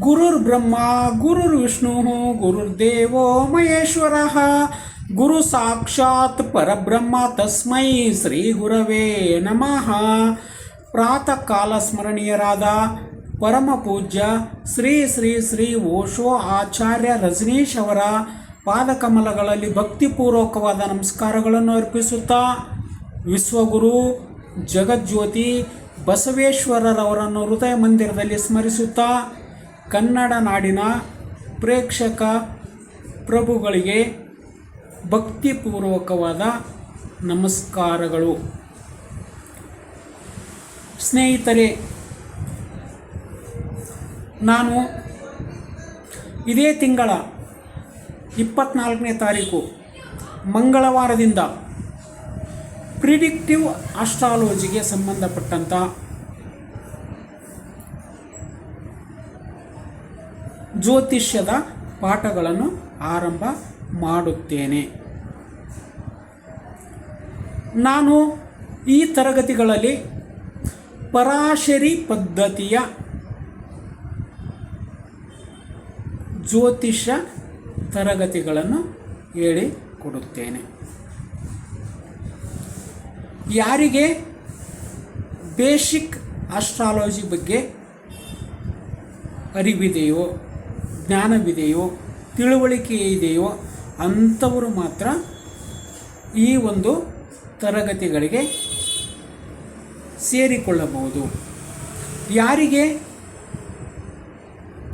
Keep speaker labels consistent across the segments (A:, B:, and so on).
A: ಗುರುರ್ಬ್ರಹ್ಮ ಗುರುರ್ವಿಷ್ಣು ಗುರುರ್ದೇವೋ ಮಹೇಶ್ವರ. ಗುರು ಸಾಕ್ಷಾತ್ ಪರಬ್ರಹ್ಮ ತಸ್ಮೈ ಶ್ರೀ ಗುರವೇ ನಮಃ. ಪ್ರಾತಃ ಕಾಲ ಸ್ಮರಣೀಯರಾದ ಪರಮ ಪೂಜ್ಯ ಶ್ರೀ ಶ್ರೀ ಶ್ರೀ ಓಶೋ ಆಚಾರ್ಯ ರಜನೀಶ್ ಅವರ ಪಾದಕಮಲಗಳಲ್ಲಿ ಭಕ್ತಿಪೂರ್ವಕವಾದ ನಮಸ್ಕಾರಗಳನ್ನು ಅರ್ಪಿಸುತ್ತಾ ವಿಶ್ವಗುರು ಜಗಜ್ಯೋತಿ ಬಸವೇಶ್ವರರವರನ್ನು ಹೃದಯ ಮಂದಿರದಲ್ಲಿ ಸ್ಮರಿಸುತ್ತಾ ಕನ್ನಡ ನಾಡಿನ ಪ್ರೇಕ್ಷಕ ಪ್ರಭುಗಳಿಗೆ ಭಕ್ತಿಪೂರ್ವಕವಾದ ನಮಸ್ಕಾರಗಳು. ಸ್ನೇಹಿತರೆ, ನಾನು ಇದೇ ತಿಂಗಳ ಇಪ್ಪತ್ನಾಲ್ಕನೇ ತಾರೀಕು ಮಂಗಳವಾರದಿಂದ ಪ್ರಿಡಿಕ್ಟಿವ್ ಆಸ್ಟ್ರಾಲಜಿಗೆ ಸಂಬಂಧಪಟ್ಟಂಥ ಜ್ಯೋತಿಷ್ಯದ ಪಾಠಗಳನ್ನು ಆರಂಭ ಮಾಡುತ್ತೇನೆ. ನಾನು ಈ ತರಗತಿಗಳಲ್ಲಿ ಪರಾಶರಿ ಪದ್ಧತಿಯ ಜ್ಯೋತಿಷ್ಯ ತರಗತಿಗಳನ್ನು ಹೇಳಿಕೊಡುತ್ತೇನೆ ಯಾರಿಗೆ ಬೇಸಿಕ್ ಆಸ್ಟ್ರಾಲಜಿ ಬಗ್ಗೆ ಅರಿವಿದೆಯೋ ಜ್ಞಾನವಿದೆಯೋ, ತಿಳುವಳಿಕೆ ಇದೆಯೋ, ಅಂಥವರು ಮಾತ್ರ ಈ ಒಂದು ತರಗತಿಗಳಿಗೆ ಸೇರಿಕೊಳ್ಳಬಹುದು. ಯಾರಿಗೆ?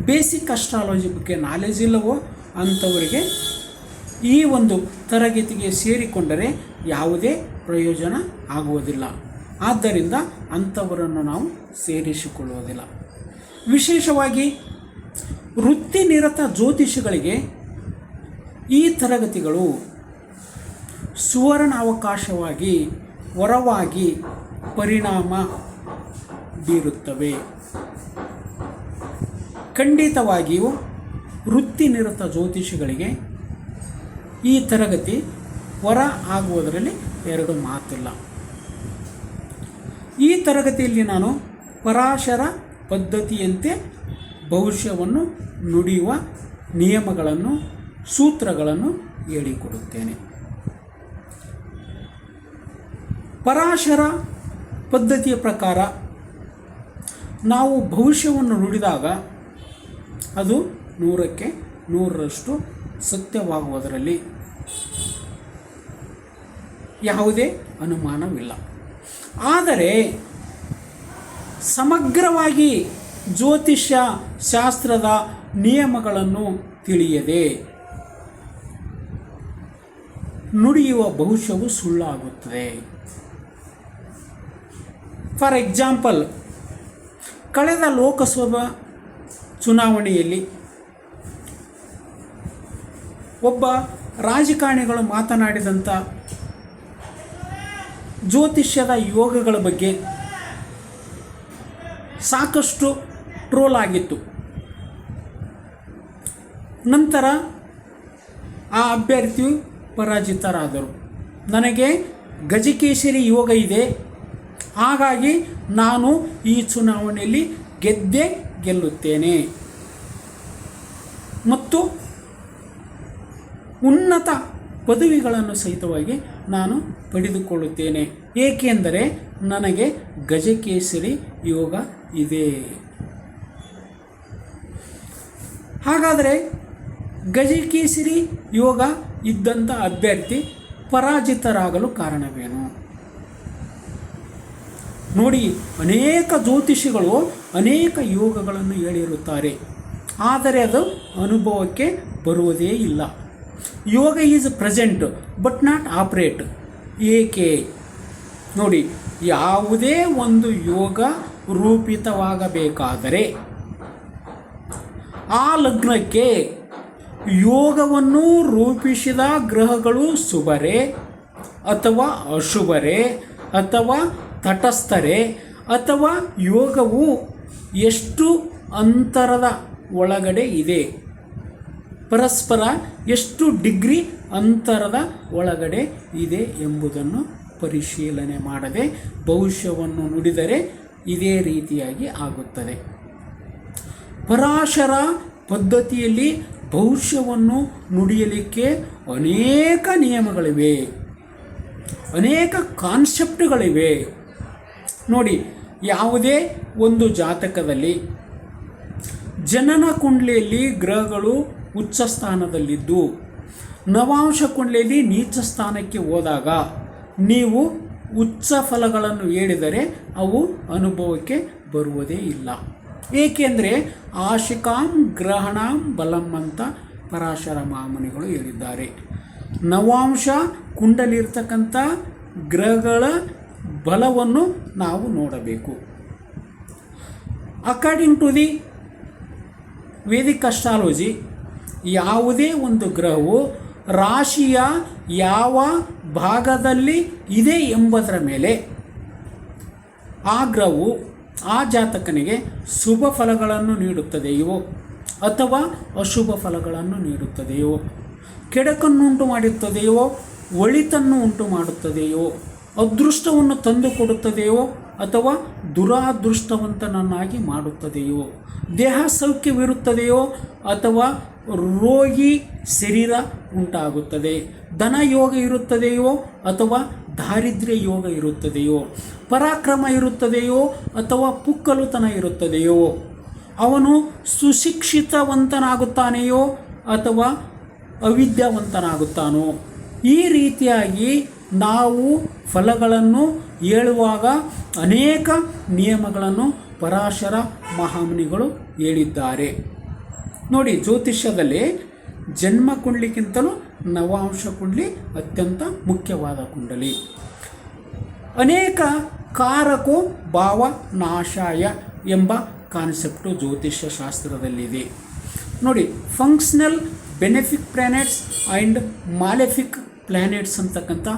A: ಬೇಸಿಕ್ ಅಸ್ಟ್ರಾಲಜಿ ಬಗ್ಗೆ ನಾಲೆಜ್ ಇಲ್ಲವೋ, ಅಂಥವರಿಗೆ ಈ ಒಂದು ತರಗತಿಗೆ ಸೇರಿಕೊಂಡರೆ ಯಾವುದೇ ಪ್ರಯೋಜನ ಆಗುವುದಿಲ್ಲ. ಆದ್ದರಿಂದ ಅಂಥವರನ್ನು ನಾವು ಸೇರಿಸಿಕೊಳ್ಳುವುದಿಲ್ಲ. ವಿಶೇಷವಾಗಿ ವೃತ್ತಿನಿರತ ಜ್ಯೋತಿಷಿಗಳಿಗೆ ಈ ತರಗತಿಗಳು ಸುವರ್ಣ ಅವಕಾಶವಾಗಿ ವರವಾಗಿ ಪರಿಣಾಮ ಬೀರುತ್ತವೆ. ಖಂಡಿತವಾಗಿಯೂ ವೃತ್ತಿನಿರತ ಜ್ಯೋತಿಷಿಗಳಿಗೆ ಈ ತರಗತಿ ವರ ಆಗುವುದರಲ್ಲಿ ಎರಡು ಮಾತಿಲ್ಲ. ಈ ತರಗತಿಯಲ್ಲಿ ನಾನು ಪರಾಶರ ಪದ್ಧತಿಯಂತೆ ಭವಿಷ್ಯವನ್ನು ನುಡಿಯುವ ನಿಯಮಗಳನ್ನು, ಸೂತ್ರಗಳನ್ನು ಹೇಳಿಕೊಡುತ್ತೇನೆ. ಪರಾಶರ ಪದ್ಧತಿಯ ಪ್ರಕಾರ ನಾವು ಭವಿಷ್ಯವನ್ನು ನುಡಿದಾಗ ಅದು ನೂರಕ್ಕೆ ನೂರರಷ್ಟು ಸತ್ಯವಾಗುವುದರಲ್ಲಿ ಯಾವುದೇ ಅನುಮಾನವಿಲ್ಲ. ಆದರೆ ಸಮಗ್ರವಾಗಿ ಜ್ಯೋತಿಷ್ಯ ಶಾಸ್ತ್ರದ ನಿಯಮಗಳನ್ನು ತಿಳಿಯದೆ ನುಡಿಯುವ ಭವಿಷ್ಯವು ಸುಳ್ಳಾಗುತ್ತದೆ. ಫಾರ್ ಎಕ್ಸಾಂಪಲ್ ಕಳೆದ ಲೋಕಸಭಾ ಚುನಾವಣೆಯಲ್ಲಿ ಒಬ್ಬ ರಾಜಕಾರಣಿಗಳು ಮಾತನಾಡಿದಂಥ ಜ್ಯೋತಿಷ್ಯದ ಯೋಗಗಳ ಬಗ್ಗೆ ಸಾಕಷ್ಟು ಟ್ರೋಲ್ ಆಗಿತ್ತು. ನಂತರ ಆ ಅಭ್ಯರ್ಥಿಯು ಪರಾಜಿತರಾದರು. ನನಗೆ ಗಜಕೇಶರಿ ಯೋಗ ಇದೆ. ಹಾಗಾಗಿ ನಾನು ಈ ಚುನಾವಣೆಯಲ್ಲಿ ಗೆದ್ದೇ ಗೆಲ್ಲುತ್ತೇನೆ. ಮತ್ತು ಉನ್ನತ ಪದವಿಗಳನ್ನು ಸಹಿತವಾಗಿ ನಾನು ಪಡೆದುಕೊಳ್ಳುತ್ತೇನೆ. ಏಕೆಂದರೆ ನನಗೆ ಗಜಕೇಸರಿ ಯೋಗ ಇದೆ. ಹಾಗಾದರೆ ಗಜಕೇಸರಿ ಯೋಗ ಇದ್ದಂಥ ಅಭ್ಯರ್ಥಿ ಪರಾಜಿತರಾಗಲು ಕಾರಣವೇನು? ನೋಡಿ, ಅನೇಕ ಜ್ಯೋತಿಷಿಗಳು ಅನೇಕ ಯೋಗಗಳನ್ನು ಹೇಳಿರುತ್ತಾರೆ. ಆದರೆ ಅದು ಅನುಭವಕ್ಕೆ ಬರುವುದೇ ಇಲ್ಲ. Yoga is present, but not operate. ಏಕೆ? ನೋಡಿ, ಯಾವುದೇ ಒಂದು ಯೋಗ ರೂಪಿತವಾಗಬೇಕಾದರೆ ಆ ಲಗ್ನಕ್ಕೆ ಯೋಗವನ್ನು ರೂಪಿಸಿದ ಗ್ರಹಗಳು ಶುಭರೇ ಅಥವಾ ಅಶುಭರೇ ಅಥವಾ ತಟಸ್ಥರೇ ಅಥವಾ ಯೋಗವು ಎಷ್ಟು ಅಂತರದ ಒಳಗಡೆ ಇದೆ? ಪರಸ್ಪರ ಎಷ್ಟು ಡಿಗ್ರಿ ಅಂತರದ ಒಳಗಡೆ ಇದೆ ಎಂಬುದನ್ನು ಪರಿಶೀಲನೆ ಮಾಡದೆ ಭವಿಷ್ಯವನ್ನು ನುಡಿದರೆ ಇದೇ ರೀತಿಯಾಗಿ ಆಗುತ್ತದೆ. ಪರಾಶರ ಪದ್ಧತಿಯಲ್ಲಿ ಭವಿಷ್ಯವನ್ನು ನುಡಿಯಲಿಕ್ಕೆ ಅನೇಕ ನಿಯಮಗಳಿವೆ. ಅನೇಕ ಕಾನ್ಸೆಪ್ಟ್ಗಳಿವೆ. ನೋಡಿ, ಯಾವುದೇ ಒಂದು ಜಾತಕದಲ್ಲಿ ಜನನ ಕುಂಡ್ಲಿಯಲ್ಲಿ ಗ್ರಹಗಳು ಉಚ್ಚ ಸ್ಥಾನದಲ್ಲಿದ್ದು, ನವಾಂಶ ಕುಂಡ್ಲಿಯಲ್ಲಿ ನೀಚ ಸ್ಥಾನಕ್ಕೆ ಹೋದಾಗ ನೀವು ಉಚ್ಚ ಫಲಗಳನ್ನು ಹೇಳಿದರೆ ಅವು ಅನುಭವಕ್ಕೆ ಬರುವುದೇ ಇಲ್ಲ. ಏಕೆಂದರೆ ಆಶಿಕಾಂ ಗ್ರಹಣಾಂ ಬಲಂ ಅಂತ ಪರಾಶರ ಮಾಮನಿಗಳು ಹೇಳಿದ್ದಾರೆ. ನವಾಂಶ ಕುಂಡಲಿರ್ತಕ್ಕಂಥ ಗ್ರಹಗಳ ಬಲವನ್ನು ನಾವು ನೋಡಬೇಕು. According to the Vedic astrology ಯಾವುದೇ ಒಂದು ಗ್ರಹವು ರಾಶಿಯ ಯಾವ ಭಾಗದಲ್ಲಿ ಇದೆ ಎಂಬುದರ ಮೇಲೆ ಆ ಗ್ರಹವು ಆ ಜಾತಕನಿಗೆ ಶುಭ ಫಲಗಳನ್ನು ನೀಡುತ್ತದೆಯೋ ಅಥವಾ ಅಶುಭ ಫಲಗಳನ್ನು ನೀಡುತ್ತದೆಯೋ? ಕೆಡಕನ್ನುಂಟು ಮಾಡುತ್ತದೆಯೋ ಒಳಿತನ್ನು ಉಂಟು ಮಾಡುತ್ತದೆಯೋ? ಅದೃಷ್ಟವನ್ನು ತಂದುಕೊಡುತ್ತದೆಯೋ ಅಥವಾ ದುರಾದೃಷ್ಟವಂತನನ್ನಾಗಿ ಮಾಡುತ್ತದೆಯೋ? ದೇಹ ಸೌಖ್ಯವಿರುತ್ತದೆಯೋ? ಅಥವಾ ರೋಗಿ ಶರೀರ ಉಂಟಾಗುತ್ತದೆ. ಧನ ಯೋಗ ಇರುತ್ತದೆಯೋ ಅಥವಾ ದಾರಿದ್ರ್ಯ ಯೋಗ ಇರುತ್ತದೆಯೋ, ಪರಾಕ್ರಮ ಇರುತ್ತದೆಯೋ ಅಥವಾ ಪುಕ್ಕಲುತನ ಇರುತ್ತದೆಯೋ, ಅವನು ಸುಶಿಕ್ಷಿತವಂತನಾಗುತ್ತಾನೆಯೋ ಅಥವಾ ಅವಿದ್ಯಾವಂತನಾಗುತ್ತಾನೋ? ಈ ರೀತಿಯಾಗಿ ನಾವು ಫಲಗಳನ್ನು ಹೇಳುವಾಗ ಅನೇಕ ನಿಯಮಗಳನ್ನು ಪರಾಶರ ಮಹಾಮುನಿಗಳು ಹೇಳಿದ್ದಾರೆ. ನೋಡಿ, ಜ್ಯೋತಿಷ್ಯದಲ್ಲಿ ಜನ್ಮ ಕುಂಡ್ಲಿಕ್ಕಿಂತಲೂ ನವಾಂಶ ಕುಂಡಲಿ ಅತ್ಯಂತ ಮುಖ್ಯವಾದ ಕುಂಡಲಿ. ಅನೇಕ ಕಾರಕೋ ಭಾವ ನಾಶಾಯ ಎಂಬ ಕಾನ್ಸೆಪ್ಟು ಜ್ಯೋತಿಷ್ಯ ಶಾಸ್ತ್ರದಲ್ಲಿದೆ ನೋಡಿ functional benefic planets and malefic planets ಅಂತಕ್ಕಂಥ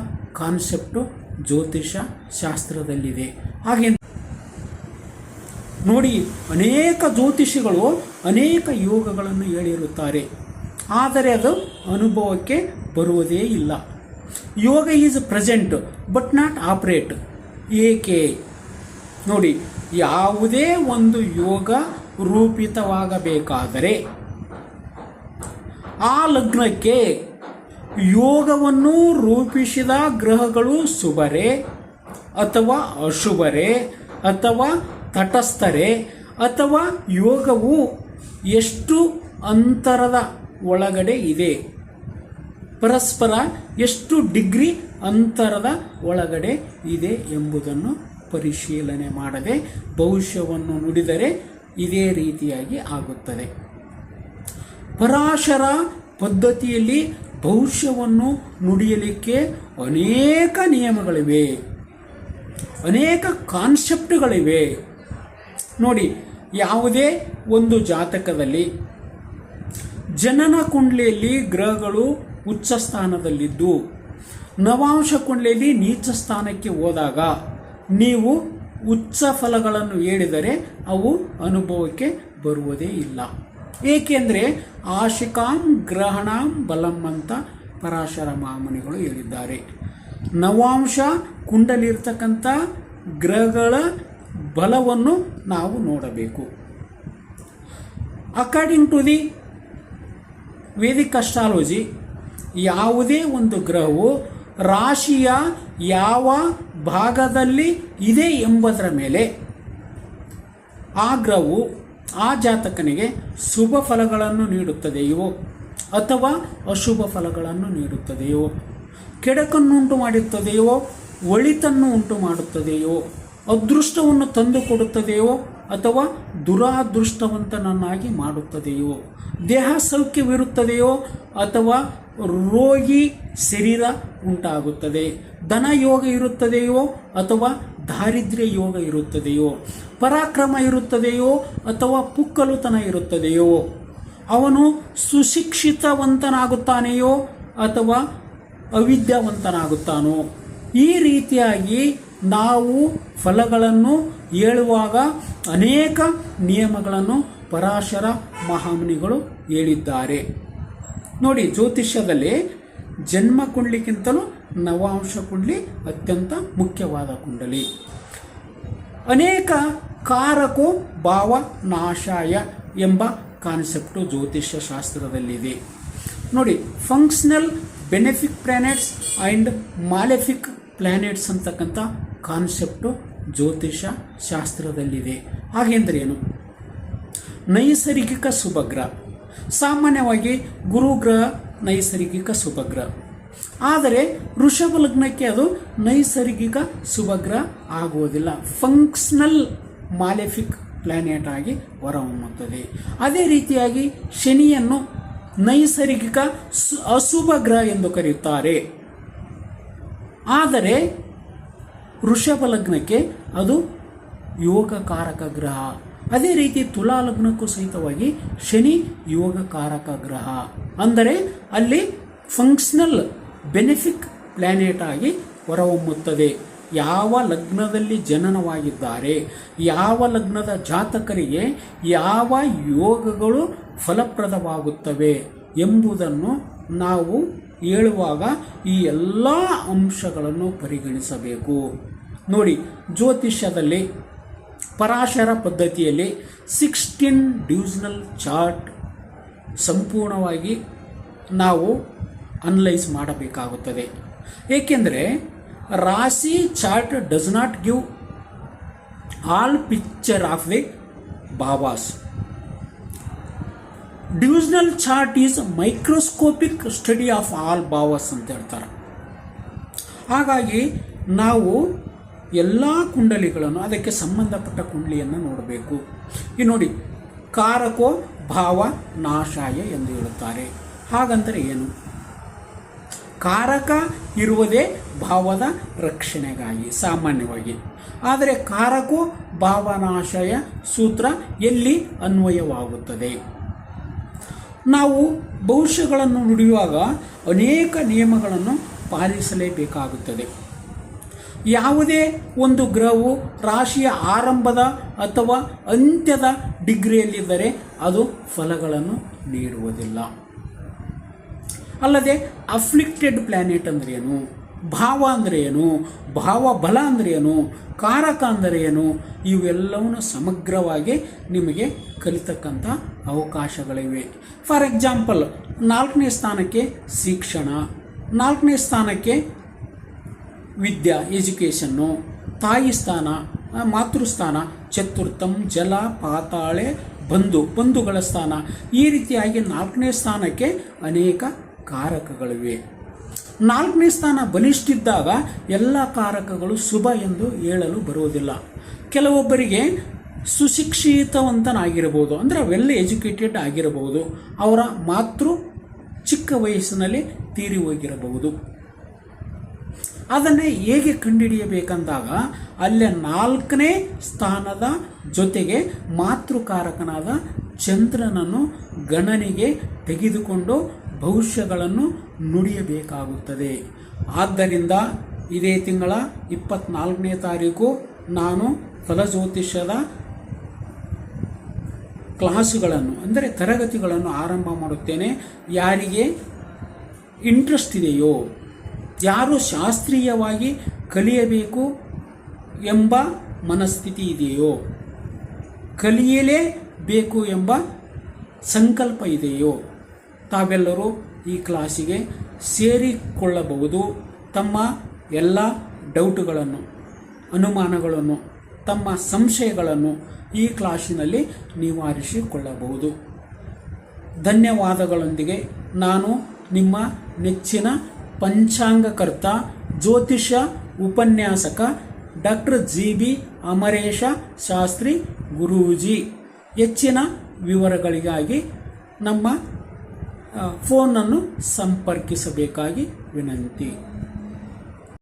A: ಕಾನ್ಸೆಪ್ಟು ಜ್ಯೋತಿಷ್ಯ ಶಾಸ್ತ್ರದಲ್ಲಿದೆ ಹಾಗೆ ನೋಡಿ, ಅನೇಕ ಜ್ಯೋತಿಷಿಗಳು ಅನೇಕ ಯೋಗಗಳನ್ನು ಹೇಳಿರುತ್ತಾರೆ. ಆದರೆ ಅದು ಅನುಭವಕ್ಕೆ ಬರುವುದೇ ಇಲ್ಲ. Yoga is present, but not operate. ಏಕೆ? ನೋಡಿ, ಯಾವುದೇ ಒಂದು ಯೋಗ ರೂಪಿತವಾಗಬೇಕಾದರೆ ಆ ಲಗ್ನಕ್ಕೆ ಯೋಗವನ್ನು ರೂಪಿಸಿದ ಗ್ರಹಗಳು ಶುಭರೇ ಅಥವಾ ಅಶುಭರೇ ಅಥವಾ ತಟಸ್ಥರೇ ಅಥವಾ ಯೋಗವು ಎಷ್ಟು ಅಂತರದ ಒಳಗಡೆ ಇದೆ? ಪರಸ್ಪರ ಎಷ್ಟು ಡಿಗ್ರಿ ಅಂತರದ ಒಳಗಡೆ ಇದೆ ಎಂಬುದನ್ನು ಪರಿಶೀಲನೆ ಮಾಡದೆ ಭವಿಷ್ಯವನ್ನು ನುಡಿದರೆ ಇದೇ ರೀತಿಯಾಗಿ ಆಗುತ್ತದೆ. ಪರಾಶರ ಪದ್ಧತಿಯಲ್ಲಿ ಭವಿಷ್ಯವನ್ನು ನುಡಿಯಲಿಕ್ಕೆ ಅನೇಕ ನಿಯಮಗಳಿವೆ. ಅನೇಕ ಕಾನ್ಸೆಪ್ಟ್ಗಳಿವೆ. ನೋಡಿ, ಯಾವುದೇ ಒಂದು ಜಾತಕದಲ್ಲಿ ಜನನ ಕುಂಡ್ಲಿಯಲ್ಲಿ ಗ್ರಹಗಳು ಉಚ್ಚ ಸ್ಥಾನದಲ್ಲಿದ್ದು, ನವಾಂಶ ಕುಂಡ್ಲಿಯಲ್ಲಿ ನೀಚ ಸ್ಥಾನಕ್ಕೆ ಹೋದಾಗ ನೀವು ಉಚ್ಚ ಫಲಗಳನ್ನು ಹೇಳಿದರೆ ಅವು ಅನುಭವಕ್ಕೆ ಬರುವುದೇ ಇಲ್ಲ. ಏಕೆಂದರೆ ಆಶಿಕಾಂ ಗ್ರಹಣಾಂ ಬಲಂ ಅಂತ ಪರಾಶರ ಮಾಮನಿಗಳು ಹೇಳಿದ್ದಾರೆ. ನವಾಂಶ ಕುಂಡಲಿರ್ತಕ್ಕಂಥ ಗ್ರಹಗಳ ಬಲವನ್ನು ನಾವು ನೋಡಬೇಕು. According to the Vedic astrology ಯಾವುದೇ ಒಂದು ಗ್ರಹವು ರಾಶಿಯ ಯಾವ ಭಾಗದಲ್ಲಿ ಇದೆ ಎಂಬುದರ ಮೇಲೆ ಆ ಗ್ರಹವು ಆ ಜಾತಕನಿಗೆ ಶುಭ ಫಲಗಳನ್ನು ನೀಡುತ್ತದೆಯೋ ಅಥವಾ ಅಶುಭ ಫಲಗಳನ್ನು ನೀಡುತ್ತದೆಯೋ ಕೆಡಕನ್ನುಂಟು ಮಾಡುತ್ತದೆಯೋ ಒಳಿತನ್ನು ಉಂಟು ಮಾಡುತ್ತದೆಯೋ ಅದೃಷ್ಟವನ್ನು ತಂದುಕೊಡುತ್ತದೆಯೋ ಅಥವಾ ದುರಾದೃಷ್ಟವಂತನನ್ನಾಗಿ ಮಾಡುತ್ತದೆಯೋ, ದೇಹ ಸೌಖ್ಯವಿರುತ್ತದೆಯೋ ಅಥವಾ ರೋಗಿ ಶರೀರ ಉಂಟಾಗುತ್ತದೆ, ಧನ ಯೋಗ ಇರುತ್ತದೆಯೋ ಅಥವಾ ದಾರಿದ್ರ್ಯ ಯೋಗ ಇರುತ್ತದೆಯೋ, ಪರಾಕ್ರಮ ಇರುತ್ತದೆಯೋ ಅಥವಾ ಪುಕ್ಕಲುತನ ಇರುತ್ತದೆಯೋ, ಅವನು ಸುಶಿಕ್ಷಿತವಂತನಾಗುತ್ತಾನೆಯೋ ಅಥವಾ ಅವಿದ್ಯಾವಂತನಾಗುತ್ತಾನೋ, ಈ ರೀತಿಯಾಗಿ ನಾವು ಫಲಗಳನ್ನು ಹೇಳುವಾಗ ಅನೇಕ ನಿಯಮಗಳನ್ನು ಪರಾಶರ ಮಹಾಮುನಿಗಳು ಹೇಳಿದ್ದಾರೆ. ನೋಡಿ, ಜ್ಯೋತಿಷ್ಯದಲ್ಲಿ ಜನ್ಮ ಕುಂಡ್ಲಿಕ್ಕಿಂತಲೂ ನವಾಂಶ ಕುಂಡಲಿ ಅತ್ಯಂತ ಮುಖ್ಯವಾದ ಕುಂಡಲಿ. ಅನೇಕ ಕಾರಕೋ ಭಾವ ನಾಶಾಯ ಎಂಬ ಕಾನ್ಸೆಪ್ಟು ಜ್ಯೋತಿಷ್ಯ ಶಾಸ್ತ್ರದಲ್ಲಿದೆ ನೋಡಿ functional benefic planets and malefic planets ಅಂತಕ್ಕಂಥ ಕಾನ್ಸೆಪ್ಟು ಜ್ಯೋತಿಷ ಶಾಸ್ತ್ರದಲ್ಲಿದೆ. ಹಾಗೆಂದ್ರೇನು ನೈಸರ್ಗಿಕ ಸುಭಗ್ರ ಸಾಮಾನ್ಯವಾಗಿ ಗುರುಗ್ರಹ ನೈಸರ್ಗಿಕ ಸುಭಗ್ರ ಆದರೆ ಋಷಭ ಲಗ್ನಕ್ಕೆ ಅದು ನೈಸರ್ಗಿಕ ಸುಭಗ್ರ ಆಗುವುದಿಲ್ಲ. ಫಂಕ್ಷನಲ್ ಮಾಲೆಫಿಕ್ ಪ್ಲಾನೆಟ್ ಆಗಿ ಹೊರಹೊಮ್ಮುತ್ತದೆ. ಅದೇ ರೀತಿಯಾಗಿ ಶನಿಯನ್ನು ನೈಸರ್ಗಿಕ ಅಶುಭ ಗ್ರಹ ಎಂದು ಕರೆಯುತ್ತಾರೆ. ಆದರೆ ವೃಷಭ ಲಗ್ನಕ್ಕೆ ಅದು ಯೋಗಕಾರಕ ಗ್ರಹ. ಅದೇ ರೀತಿ ತುಲಾ ಲಗ್ನಕ್ಕೂ ಸಹಿತವಾಗಿ ಶನಿ ಯೋಗಕಾರಕ ಗ್ರಹ. ಅಂದರೆ ಅಲ್ಲಿ ಫಂಕ್ಷನಲ್ ಬೆನಿಫಿಕ್ ಪ್ಲಾನೆಟ್ ಆಗಿ ಹೊರಹೊಮ್ಮುತ್ತದೆ. ಯಾವ ಲಗ್ನದಲ್ಲಿ ಜನನವಾಗಿದ್ದಾರೆ, ಯಾವ ಲಗ್ನದ ಜಾತಕರಿಗೆ ಯಾವ ಯೋಗಗಳು ಫಲಪ್ರದವಾಗುತ್ತವೆ ಎಂಬುದನ್ನು ನಾವು ಹೇಳುವಾಗ ಈ ಎಲ್ಲ ಅಂಶಗಳನ್ನು ಪರಿಗಣಿಸಬೇಕು. ನೋಡಿ, ಜ್ಯೋತಿಷ್ಯದಲ್ಲಿ ಪರಾಶರ ಪದ್ಧತಿಯಲ್ಲಿ ಸಿಕ್ಸ್ಟೀನ್ ಡಿವಿಷನಲ್ ಚಾರ್ಟ್ ಸಂಪೂರ್ಣವಾಗಿ ನಾವು ಅನಲೈಸ್ ಮಾಡಬೇಕಾಗುತ್ತದೆ. ಏಕೆಂದರೆ, rashi chart does not give all picture of the bhavas divisional chart is microscopic study of all bhavas ಅಂತ ಹೇಳ್ತಾರೆ. ಹಾಗಾಗಿ ನಾವು ಎಲ್ಲ ಕುಂಡಲಿಗಳನ್ನು, ಅದಕ್ಕೆ ಸಂಬಂಧಪಟ್ಟ ಕುಂಡಲಿಯನ್ನು ನೋಡಬೇಕು. ಈ ನೋಡಿ, ಕಾರಕೋ ಭಾವ ನಾಶಾಯ ಎಂದು ಹೇಳುತ್ತಾರೆ. ಹಾಗಂದರೆ ಏನು? ಕಾರಕ ಇರುವುದೇ ಭಾವದ ರಕ್ಷಣೆಗಾಗಿ, ಸಾಮಾನ್ಯವಾಗಿ. ಆದರೆ ಕಾರಕೋ ಭಾವನಾಶಯ ಸೂತ್ರ ಎಲ್ಲಿ ಅನ್ವಯವಾಗುತ್ತದೆ? ನಾವು ಭವಿಷ್ಯಗಳನ್ನು ನುಡಿಯುವಾಗ ಅನೇಕ ನಿಯಮಗಳನ್ನು ಪಾಲಿಸಲೇಬೇಕಾಗುತ್ತದೆ. ಯಾವುದೇ ಒಂದು ಗ್ರಹವು ರಾಶಿಯ ಆರಂಭದ ಅಥವಾ ಅಂತ್ಯದ ಡಿಗ್ರಿಯಲ್ಲಿದ್ದರೆ ಅದು ಫಲಗಳನ್ನು ನೀಡುವುದಿಲ್ಲ. ಅಲ್ಲದೆ ಅಫ್ಲಿಕ್ಟೆಡ್ ಪ್ಲಾನೆಟ್ ಅಂದ್ರೆ ಏನು ಭಾವ ಅಂದರೆ ಏನು? ಭಾವ ಬಲ ಅಂದರೆ ಏನು? ಕಾರಕ ಅಂದರೆ ಏನು? ಇವೆಲ್ಲವನ್ನು ಸಮಗ್ರವಾಗಿ ನಿಮಗೆ ಕಲಿತಕ್ಕಂಥ ಅವಕಾಶಗಳಿವೆ. ಫಾರ್ ಎಕ್ಸಾಂಪಲ್, ನಾಲ್ಕನೇ ಸ್ಥಾನಕ್ಕೆ ಶಿಕ್ಷಣ, ನಾಲ್ಕನೇ ಸ್ಥಾನಕ್ಕೆ ವಿದ್ಯಾ, ಎಜುಕೇಷನ್ನು, ತಾಯಿ ಸ್ಥಾನ ಮಾತೃಸ್ಥಾನ ಚತುರ್ಥಂ, ಜಲ, ಪಾತಾಳೆ, ಬಂಧು, ಬಂಧುಗಳ ಸ್ಥಾನ. ಈ ರೀತಿಯಾಗಿ ನಾಲ್ಕನೇ ಸ್ಥಾನಕ್ಕೆ ಅನೇಕ ಕಾರಕಗಳಿವೆ. ನಾಲ್ಕನೇ ಸ್ಥಾನ ಬಲಿಷ್ಠಿದ್ದಾಗ ಎಲ್ಲ ಕಾರಕಗಳು ಶುಭ ಎಂದು ಹೇಳಲು ಬರುವುದಿಲ್ಲ. ಕೆಲವೊಬ್ಬರಿಗೆ ಸುಶಿಕ್ಷಿತವಂತನಾಗಿರಬಹುದು, ಅಂದರೆ ವೆಲ್ ಎಜುಕೇಟೆಡ್ ಆಗಿರಬಹುದು. ಅವರ ಮಾತೃ ಚಿಕ್ಕ ವಯಸ್ಸಿನಲ್ಲಿ ತೀರಿ ಹೋಗಿರಬಹುದು. ಅದನ್ನೇ ಹೇಗೆ ಕಂಡುಹಿಡಿಯಬೇಕಂದಾಗ ಅಲ್ಲೇ ನಾಲ್ಕನೇ ಸ್ಥಾನದ ಜೊತೆಗೆ ಮಾತೃಕಾರಕನಾದ ಚಂದ್ರನನ್ನು ಗಣನೆಗೆ ತೆಗೆದುಕೊಂಡು ಭವಿಷ್ಯಗಳನ್ನು ನುಡಿಯಬೇಕಾಗುತ್ತದೆ. ಆದ್ದರಿಂದ ಇದೇ ತಿಂಗಳ ಇಪ್ಪತ್ನಾಲ್ಕನೇ ತಾರೀಕು ನಾನು ಫಲಜ್ಯೋತಿಷ್ಯದ ಕ್ಲಾಸುಗಳನ್ನು, ಅಂದರೆ ತರಗತಿಗಳನ್ನು ಆರಂಭ ಮಾಡುತ್ತೇನೆ. ಯಾರಿಗೆ ಇಂಟ್ರೆಸ್ಟ್ ಇದೆಯೋ, ಯಾರು ಶಾಸ್ತ್ರೀಯವಾಗಿ ಕಲಿಯಬೇಕು ಎಂಬ ಮನಸ್ಥಿತಿ ಇದೆಯೋ ಕಲಿಯಲೇಬೇಕು ಎಂಬ ಸಂಕಲ್ಪ ಇದೆಯೋ ತಾವೆಲ್ಲರೂ ಈ ಕ್ಲಾಸಿಗೆ ಸೇರಿಕೊಳ್ಳಬಹುದು. ತಮ್ಮ ಎಲ್ಲ ಡೌಟುಗಳನ್ನು, ಅನುಮಾನಗಳನ್ನು, ತಮ್ಮ ಸಂಶಯಗಳನ್ನು ಈ ಕ್ಲಾಸಿನಲ್ಲಿ ನಿವಾರಿಸಿಕೊಳ್ಳಬಹುದು. ಧನ್ಯವಾದಗಳೊಂದಿಗೆ ನಾನು ನಿಮ್ಮ ನೆಚ್ಚಿನ ಪಂಚಾಂಗಕರ್ತ ಜ್ಯೋತಿಷ ಉಪನ್ಯಾಸಕ doctor G B Amaresha Shastri Guruji. ಹೆಚ್ಚಿನ ವಿವರಗಳಿಗಾಗಿ ನಮ್ಮ ಫೋನನ್ನು ಸಂಪರ್ಕಿಸಬೇಕಾಗಿ ವಿನಂತಿ.